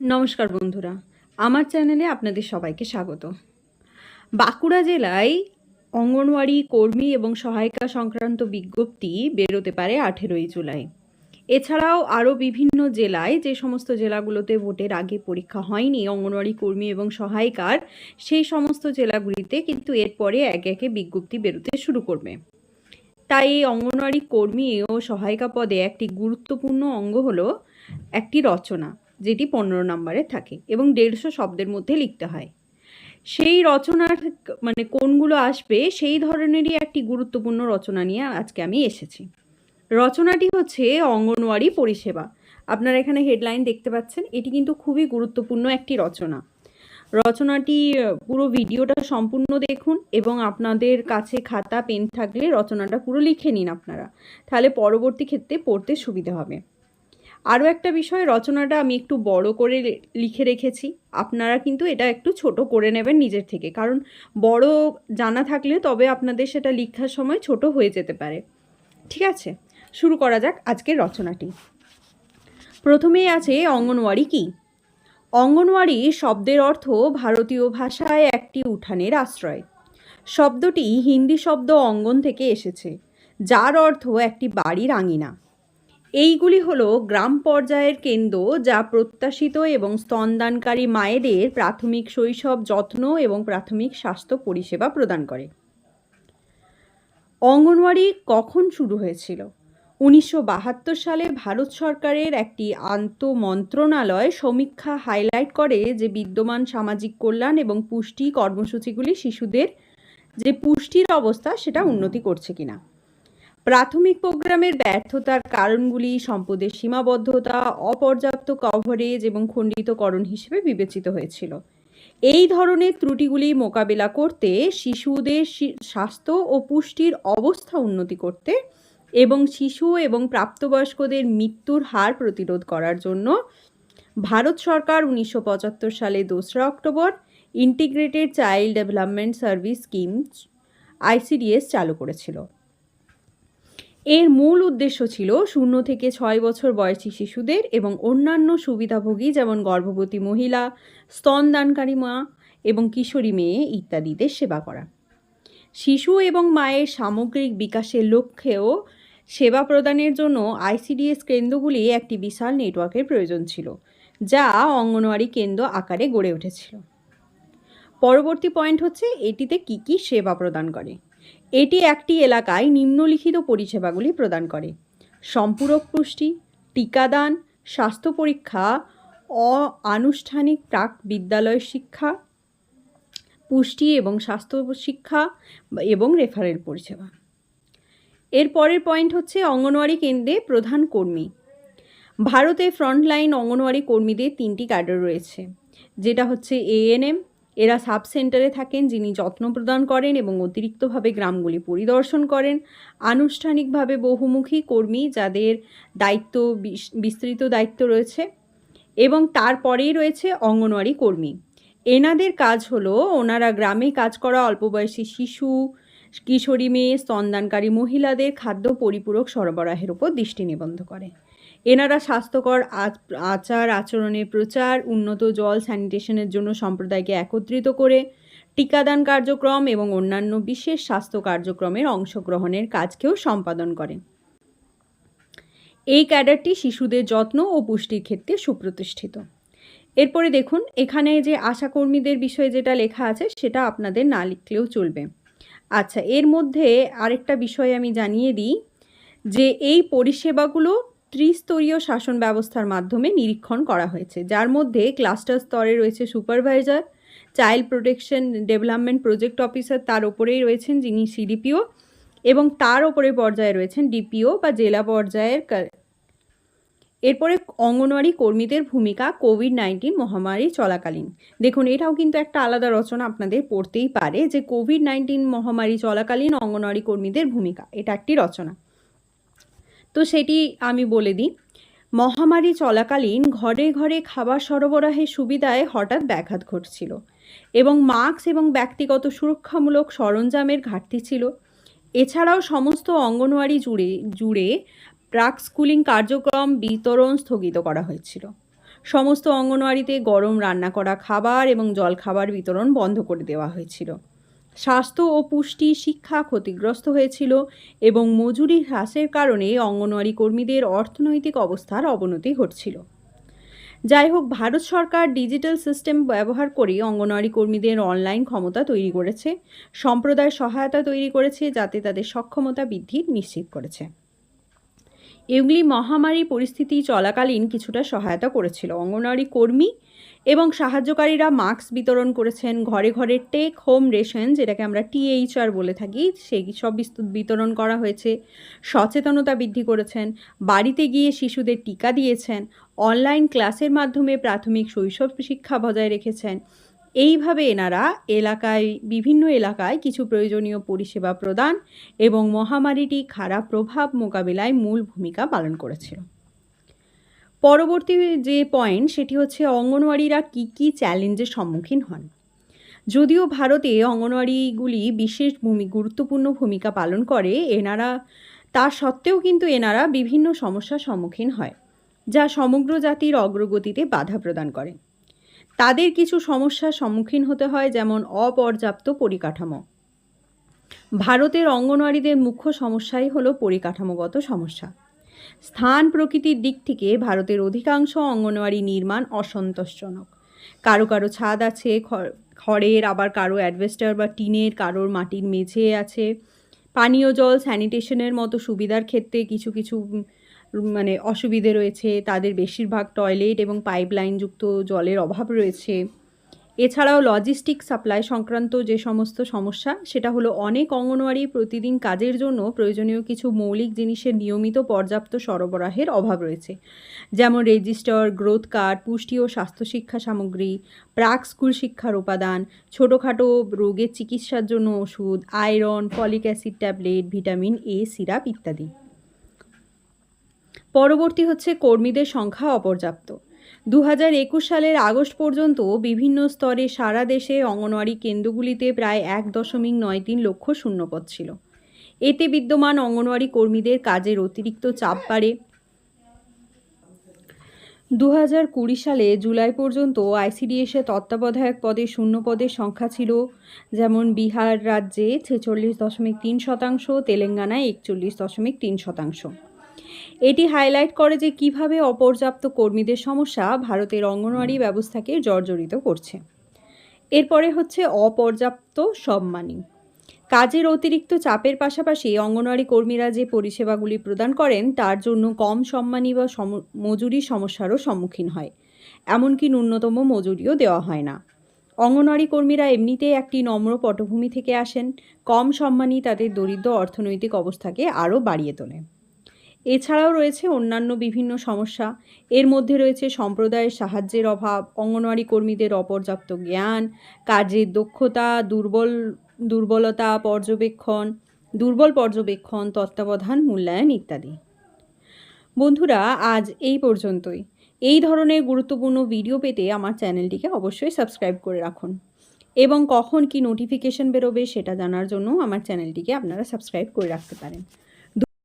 নমস্কার বন্ধুরা, আমার চ্যানেলে আপনাদের সবাইকে স্বাগত। বাঁকুড়া জেলায় অঙ্গনওয়াড়ি কর্মী এবং সহায়িকা সংক্রান্ত বিজ্ঞপ্তি বেরোতে পারে আঠেরোই জুলাই। এছাড়াও আরও বিভিন্ন জেলায় যে সমস্ত জেলাগুলোতে ভোটের আগে পরীক্ষা হয়নি অঙ্গনওয়াড়ি কর্মী এবং সহায়িকার, সেই সমস্ত জেলাগুলিতে কিন্তু এরপরে একে একে বিজ্ঞপ্তি বেরোতে শুরু করবে। তাই এই অঙ্গনওয়াড়ি কর্মী ও সহায়িকা পদে একটি গুরুত্বপূর্ণ অঙ্গ হলো একটি রচনা। যেটি পনেরো নম্বরে থাকে এবং দেড়শো শব্দের মধ্যে লিখতে হয়। সেই রচনার মানে কোনগুলো আসবে সেই ধরনেরই একটি গুরুত্বপূর্ণ রচনা নিয়ে আজকে আমি এসেছি। রচনাটি হচ্ছে অঙ্গনওয়াড়ি পরিষেবা। আপনারা এখানে হেডলাইন দেখতে পাচ্ছেন, এটি কিন্তু খুবই গুরুত্বপূর্ণ একটি রচনা। রচনাটি, পুরো ভিডিওটা সম্পূর্ণ দেখুন এবং আপনাদের কাছে খাতা, পেন থাকলে রচনাটা পুরো লিখে নিন আপনারা। তাহলে পরবর্তী ক্ষেত্রে পড়তে সুবিধা হবে। আরও একটা বিষয়, রচনাটা আমি একটু বড় করে লিখে রেখেছি। আপনারা কিন্তু এটা একটু ছোট করে নেবেন নিজের থেকে। কারণ বড় জানা থাকলে তবে আপনাদের সেটা লেখার সময় ছোট হয়ে যেতে পারে। ঠিক আছে? শুরু করা যাক আজকের রচনাটি। প্রথমেই আছে অঙ্গনওয়াড়ি কি? অঙ্গনওয়াড়ি শব্দের অর্থ ভারতীয় ভাষায় একটি উঠানের আশ্রয়। শব্দটি হিন্দি শব্দ অঙ্গন থেকে এসেছে, যার অর্থ একটি বাড়ির আঙিনা। এইগুলি হলো গ্রাম পর্যায়ের কেন্দ্র যা প্রত্যাশিত এবং স্তনদানকারী মায়েদের প্রাথমিক শৈশব যত্ন এবং প্রাথমিক স্বাস্থ্য পরিষেবা প্রদান করে। অঙ্গনওয়াড়ি কখন শুরু হয়েছিল? উনিশশো বাহাত্তর সালে ভারত সরকারের একটি আন্তঃমন্ত্রণালয় সমীক্ষা হাইলাইট করে যে বিদ্যমান সামাজিক কল্যাণ এবং পুষ্টি কর্মসূচিগুলি শিশুদের যে পুষ্টির অবস্থা সেটা উন্নতি করছে কিনা। প্রাথমিক প্রোগ্রামের ব্যর্থতার কারণগুলি, সম্পদের সীমাবদ্ধতা, অপর্যাপ্ত কভারেজ এবং খণ্ডিতকরণ হিসেবে বিবেচিত হয়েছিল। এই ধরনের ত্রুটিগুলি মোকাবেলা করতে শিশুদের স্বাস্থ্য ও পুষ্টির অবস্থা উন্নতি করতে এবং শিশু এবং প্রাপ্তবয়স্কদের মৃত্যুর হার প্রতিরোধ করার জন্য ভারত সরকার উনিশশো পঁচাত্তর সালে দোসরা October integrated child development service scheme, ICDS চালু করেছিল। এর মূল উদ্দেশ্য ছিল শূন্য থেকে ছয় বছর বয়সী শিশুদের এবং অন্যান্য সুবিধাভোগী যেমন গর্ভবতী মহিলা, স্তনদানকারী মা এবং কিশোরী মেয়ে ইত্যাদিদের সেবা করা। শিশু এবং মায়ের সামগ্রিক বিকাশের লক্ষ্যেও সেবা প্রদানের জন্য আইসিডিএস কেন্দ্রগুলি একটি বিশাল নেটওয়ার্কের প্রয়োজন ছিল, যা অঙ্গনওয়াড়ি কেন্দ্র আকারে গড়ে উঠেছিল। পরবর্তী পয়েন্ট হচ্ছে এটিতে কি কি সেবা প্রদান করে। এটি একটি এলাকায় নিম্নলিখিত পরিষেবাগুলি প্রদান করে। সম্পূরক পুষ্টি, টিকাদান, স্বাস্থ্য পরীক্ষা অআনুষ্ঠানিক প্রাক বিদ্যালয় শিক্ষা, পুষ্টি এবং স্বাস্থ্য শিক্ষা এবং রেফারেল পরিষেবা। এর পরের পয়েন্ট হচ্ছে অঙ্গনওয়াড়ি কেন্দ্রে প্রধান কর্মী। ভারতে ফ্রন্টলাইন অঙ্গনওয়াড়ি কর্মীদের তিনটি ক্যাডার রয়েছে, যেটা হচ্ছে এএনএম এরা সাব সেন্টারে থাকেন যিনি যত্ন প্রদান করেন এবং অতিরিক্তভাবে গ্রামগুলি পরিদর্শন করেন। আনুষ্ঠানিকভাবে বহুমুখী কর্মী যাদের দায়িত্ব বিস- বিস্তৃত দায়িত্ব রয়েছে এবং তারপরেই রয়েছে অঙ্গনওয়াড়ি কর্মী। এনাদের কাজ হলো, ওনারা গ্রামে কাজ করা অল্পবয়সী শিশু, কিশোরী মেয়ে, স্তনদানকারী মহিলাদের খাদ্য পরিপূরক সরবরাহের উপর দৃষ্টি নিবন্ধ করে। এনারা স্বাস্থ্যকর আচার আচরণের প্রচার, উন্নত জল স্যানিটেশনের জন্য সম্প্রদায়কে একত্রিত করে টিকাদান কার্যক্রম এবং অন্যান্য বিশেষ স্বাস্থ্য কার্যক্রমের অংশগ্রহণের কাজকেও সম্পাদন করে। এই ক্যাডারটি শিশুদের যত্ন ও পুষ্টির ক্ষেত্রে সুপ্রতিষ্ঠিত। এরপরে দেখুন, এখানে যে আশাকর্মীদের বিষয়ে যেটা লেখা আছে, সেটা আপনাদের না লিখলেও চলবে। আচ্ছা এর মধ্যে আরেকটা বিষয় আমি জানিয়ে দিই যে এই পরিষেবাগুলো ত্রিস্তরীয় শাসন ব্যবস্থার মাধ্যমে নিরীক্ষণ করা হয়েছে। যার মধ্যে ক্লাস্টার স্তরে রয়েছে supervisor, child protection development project officer তার ওপরেই রয়েছেন যিনি সিডিপিও এবং তার ওপরে পর্যায়ে রয়েছেন ডিপিও বা জেলা পর্যায়ের এরপরে অঙ্গনওয়াড়ি কর্মীদের ভূমিকা কোভিড নাইন্টিন মহামারী চলাকালীন। দেখুন, এটাও কিন্তু একটা আলাদা রচনা আপনাদের পড়তেই পারে যে কোভিড নাইন্টিন মহামারী চলাকালীন অঙ্গনওয়াড়ি কর্মীদের ভূমিকা। এটা একটি রচনা। তো সেটি আমি বলে দিই। মহামারী চলাকালীন ঘরে ঘরে খাবার সরবরাহের সুবিধায় হঠাৎ ব্যাঘাত ঘটছিল এবং মাস্ক এবং ব্যক্তিগত সুরক্ষামূলক সরঞ্জামের ঘাটতি ছিল। এছাড়াও সমস্ত অঙ্গনওয়াড়ি জুড়ে জুড়ে প্রাক স্কুলিং কার্যক্রম বিতরণ স্থগিত করা হয়েছিল। সমস্ত অঙ্গনওয়াড়িতে গরম রান্না করা খাবার এবং জলখাবার বিতরণ বন্ধ করে দেওয়া হয়েছিল। স্বাস্থ্য ও পুষ্টি শিক্ষা ক্ষতিগ্রস্ত হয়েছিল এবং মজুরি হ্রাসের কারণে অঙ্গনওয়াড়ি কর্মীদের অর্থনৈতিক অবস্থার অবনতি ঘটছিল। যাই হোক, ভারত সরকার ডিজিটাল সিস্টেম ব্যবহার করে অঙ্গনওয়াড়ি কর্মীদের অনলাইন ক্ষমতা তৈরি করেছে সম্প্রদায় সহায়তা তৈরি করেছে যাতে তাদের সক্ষমতা বৃদ্ধি নিশ্চিত করেছে। এগুলি মহামারী পরিস্থিতি চলাকালীন কিছুটা সহায়তা করেছিল। অঙ্গনওয়াড়ি কর্মী এবং সাহায্যকারীরা মাস্ক বিতরণ করেছেন, ঘরে ঘরে টেক হোম রেশন যেটাকে আমরা টিএইচআর বলে থাকি সেই সব বিস্তৃত বিতরণ করা হয়েছে। সচেতনতা বৃদ্ধি করেছেন, বাড়িতে গিয়ে শিশুদের টিকা দিয়েছেন, অনলাইন ক্লাসের মাধ্যমে প্রাথমিক শৈশব শিক্ষা বজায় রেখেছেন। এইভাবে এনারা এলাকায়, বিভিন্ন এলাকায় কিছু প্রয়োজনীয় পরিষেবা প্রদান এবং মহামারীটি খারাপ প্রভাব মোকাবিলায় মূল ভূমিকা পালন করেছিল। পরবর্তী যে পয়েন্ট সেটি হচ্ছে অঙ্গনওয়াড়িরা কী কী চ্যালেঞ্জের সম্মুখীন হন। যদিও ভারতে অঙ্গনওয়াড়িগুলি বিশেষ ভূমি, গুরুত্বপূর্ণ ভূমিকা পালন করে, এনারা, তা সত্ত্বেও কিন্তু এনারা বিভিন্ন সমস্যার সম্মুখীন হয়, যা সমগ্র জাতির অগ্রগতিতে বাধা প্রদান করে। তাদের কিছু সমস্যার সম্মুখীন হতে হয়, যেমন অপর্যাপ্ত পরিকাঠামো। ভারতের অঙ্গনওয়াড়িদের মুখ্য সমস্যাই হলো পরিকাঠামোগত সমস্যা। স্থান প্রকৃতির দিক থেকে ভারতের অধিকাংশ অঙ্গনওয়াড়ি নির্মাণ অসন্তোষজনক। কারও কারও ছাদ আছে খড়ের, আবার কারও অ্যাডভেস্টার বা টিনের, কারোর মাটির মেঝে আছে। পানীয় জল, স্যানিটেশনের মতো সুবিধার ক্ষেত্রে কিছু কিছু মানে অসুবিধে রয়েছে। তাদের বেশিরভাগ টয়লেট এবং পাইপলাইনযুক্ত জলের অভাব রয়েছে। এছাড়াও লজিস্টিক সাপ্লাই সংক্রান্ত যে সমস্ত সমস্যা, সেটা হলো অনেক অঙ্গনওয়াড়ি প্রতিদিন কাজের জন্য প্রয়োজনীয় কিছু মৌলিক জিনিসের নিয়মিত পর্যাপ্ত সরবরাহের অভাব রয়েছে। যেমন রেজিস্টার গ্রোথ কার্ড পুষ্টি ও স্বাস্থ্য শিক্ষা সামগ্রী, প্রাক স্কুল শিক্ষার উপাদান, ছোটোখাটো রোগের চিকিৎসার জন্য ওষুধ iron folic acid tablet vitamin A syrup ইত্যাদি। পরবর্তী হচ্ছে কর্মীদের সংখ্যা অপর্যাপ্ত। দু হাজার একুশ সালের আগস্ট পর্যন্ত বিভিন্ন স্তরে সারা দেশে অঙ্গনওয়াড়ি কেন্দ্রগুলিতে প্রায় এক দশমিক নয় তিন লক্ষ শূন্যপদ ছিল। এতে বিদ্যমান অঙ্গনওয়াড়ি কর্মীদের কাজের অতিরিক্ত চাপ বাড়ে। দু হাজার কুড়ি সালে জুলাই পর্যন্ত আইসিডিএসে তত্ত্বাবধায়ক পদে শূন্য পদের সংখ্যা ছিল, যেমন বিহার রাজ্যে ছেচল্লিশ দশমিক তিন শতাংশ, তেলেঙ্গানায় একচল্লিশ দশমিক তিন শতাংশ। এটি হাইলাইট করে যে কীভাবে অপর্যাপ্ত কর্মীদের সমস্যা ভারতের অঙ্গনওয়াড়ি ব্যবস্থাকে জর্জরিত করছে। এরপরে হচ্ছে অপর্যাপ্ত সম্মানী। কাজের অতিরিক্ত চাপের পাশাপাশি অঙ্গনওয়াড়ি কর্মীরা যে পরিষেবাগুলি প্রদান করেন, তার জন্য কম সম্মানী বা মজুরি সমস্যারও সম্মুখীন হয়। এমনকি ন্যূনতম মজুরিও দেওয়া হয় না। অঙ্গনওয়াড়ি কর্মীরা এমনিতেই একটি নম্র পটভূমি থেকে আসেন। কম সম্মানী তাদের দরিদ্র অর্থনৈতিক অবস্থাকে আরও বাড়িয়ে তোলে। এছাড়াও রয়েছে অন্যান্য বিভিন্ন সমস্যা। এর মধ্যে রয়েছে সম্প্রদায়ের সাহায্যের অভাব, অঙ্গনওয়াড়ি কর্মীদের অপর্যাপ্ত জ্ঞান, কাজের দক্ষতা, দুর্বল, দুর্বলতা পর্যবেক্ষণ, দুর্বল পর্যবেক্ষণ, তত্ত্বাবধান, মূল্যায়ন ইত্যাদি। বন্ধুরা, আজ এই পর্যন্তই। এই ধরনের গুরুত্বপূর্ণ ভিডিও পেতে আমার চ্যানেলটিকে অবশ্যই সাবস্ক্রাইব করে রাখুন। এবং কখন কি নোটিফিকেশন বেরোবে সেটা জানার জন্য আমার চ্যানেলটিকে আপনারা সাবস্ক্রাইব করে রাখতে পারেন।